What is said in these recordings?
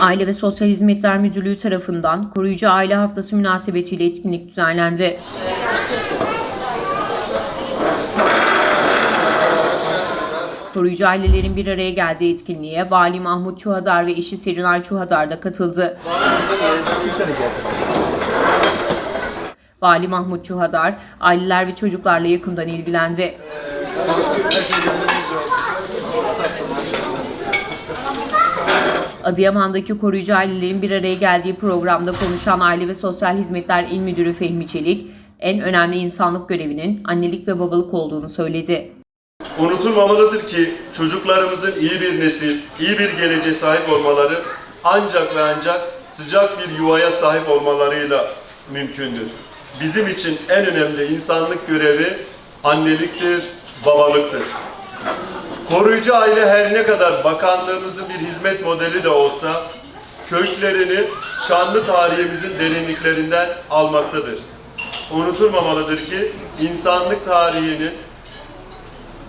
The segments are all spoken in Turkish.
Aile ve Sosyal Hizmetler Müdürlüğü tarafından Koruyucu Aile Haftası münasebetiyle etkinlik düzenlendi. Koruyucu ailelerin bir araya geldiği etkinliğe Vali Mahmut Çuhadar ve eşi Serenay Çuhadar da katıldı. Vali Mahmut Çuhadar, aileler ve çocuklarla yakından ilgilendi. Adıyaman'daki koruyucu ailelerin bir araya geldiği programda konuşan Aile ve Sosyal Hizmetler İl Müdürü Fehmi Çelik, en önemli insanlık görevinin annelik ve babalık olduğunu söyledi. Unutulmamalıdır ki çocuklarımızın iyi bir nesil, iyi bir geleceğe sahip olmaları ancak ve ancak sıcak bir yuvaya sahip olmalarıyla mümkündür. Bizim için en önemli insanlık görevi anneliktir, babalıktır. Koruyucu aile her ne kadar bakanlığımızın bir hizmet modeli de olsa köklerini şanlı tarihimizin derinliklerinden almaktadır. Unutulmamalıdır ki insanlık tarihinin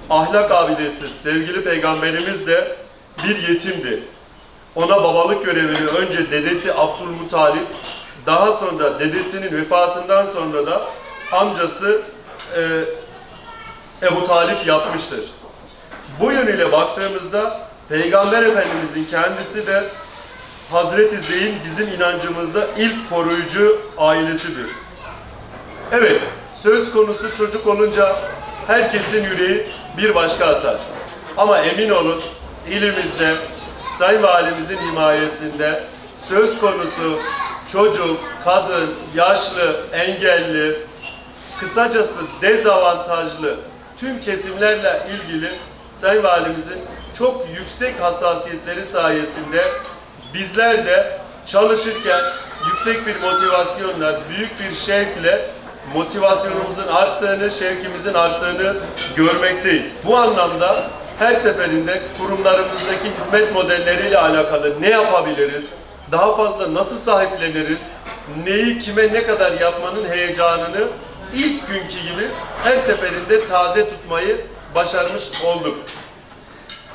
ahlak abidesi sevgili peygamberimiz de bir yetimdi. Ona babalık görevini önce dedesi Abdülmuttalip, daha sonra dedesinin vefatından sonra da amcası e, Ebu Talip yapmıştır. Bu yönüyle baktığımızda Peygamber Efendimizin kendisi de Hazreti Zeyn bizim inancımızda ilk koruyucu ailesidir. Evet, söz konusu çocuk olunca herkesin yüreği bir başka atar. Ama emin olun ilimizde, Sayın Valimizin himayesinde söz konusu çocuk, kadın, yaşlı, engelli, kısacası dezavantajlı tüm kesimlerle ilgili Sayın Valimizin çok yüksek hassasiyetleri sayesinde bizler de çalışırken yüksek bir motivasyonla, büyük bir şevkle motivasyonumuzun arttığını, şevkimizin arttığını görmekteyiz. Bu anlamda her seferinde kurumlarımızdaki hizmet modelleriyle alakalı ne yapabiliriz, daha fazla nasıl sahipleniriz, neyi kime ne kadar yapmanın heyecanını ilk günkü gibi her seferinde taze tutmayı başarmış olduk.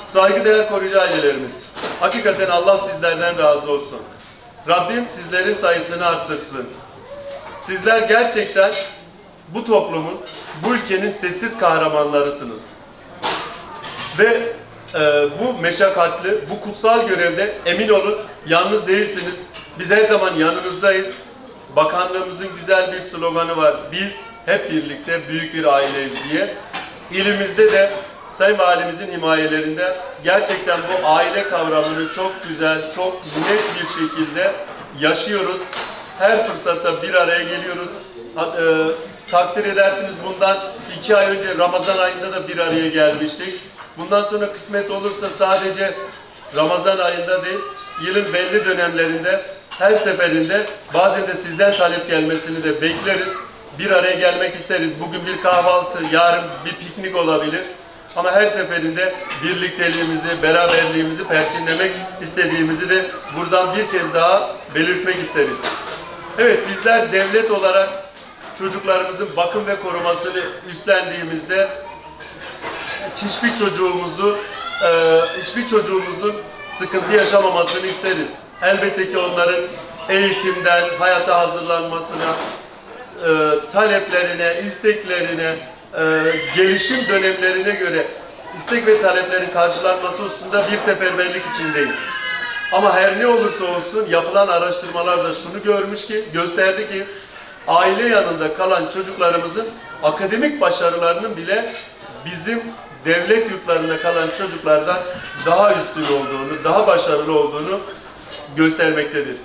Saygıdeğer koruyucu ailelerimiz, hakikaten Allah sizlerden razı olsun. Rabbim sizlerin sayısını arttırsın. Sizler gerçekten bu toplumun, bu ülkenin sessiz kahramanlarısınız. Ve e, bu meşakkatli, bu kutsal görevde emin olun yalnız değilsiniz. Biz her zaman yanınızdayız. Bakanlığımızın güzel bir sloganı var. Biz hep birlikte büyük bir aileyiz diye. İlimizde de Sayın Valimizin himayelerinde gerçekten bu aile kavramını çok güzel, çok net bir şekilde yaşıyoruz. Her fırsatta bir araya geliyoruz. E, takdir edersiniz bundan iki ay önce Ramazan ayında da bir araya gelmiştik. Bundan sonra kısmet olursa sadece Ramazan ayında değil, yılın belli dönemlerinde her seferinde bazen de sizden talep gelmesini de bekleriz. Bir araya gelmek isteriz. Bugün bir kahvaltı, yarın bir piknik olabilir. Ama her seferinde birlikteliğimizi, beraberliğimizi perçinlemek istediğimizi de buradan bir kez daha belirtmek isteriz. Evet bizler devlet olarak çocuklarımızın bakım ve korumasını üstlendiğimizde hiçbir çocuğumuzu e, hiçbir çocuğumuzun sıkıntı yaşamamasını isteriz. Elbette ki onların eğitimden hayata hazırlanmasına, e, taleplerine, isteklerine, e, gelişim dönemlerine göre istek ve taleplerin karşılanması hususunda bir seferberlik içindeyiz. Ama her ne olursa olsun yapılan araştırmalar da şunu görmüş ki, gösterdi ki aile yanında kalan çocuklarımızın akademik başarılarının bile bizim devlet yurtlarında kalan çocuklardan daha üstün olduğunu, daha başarılı olduğunu göstermektedir.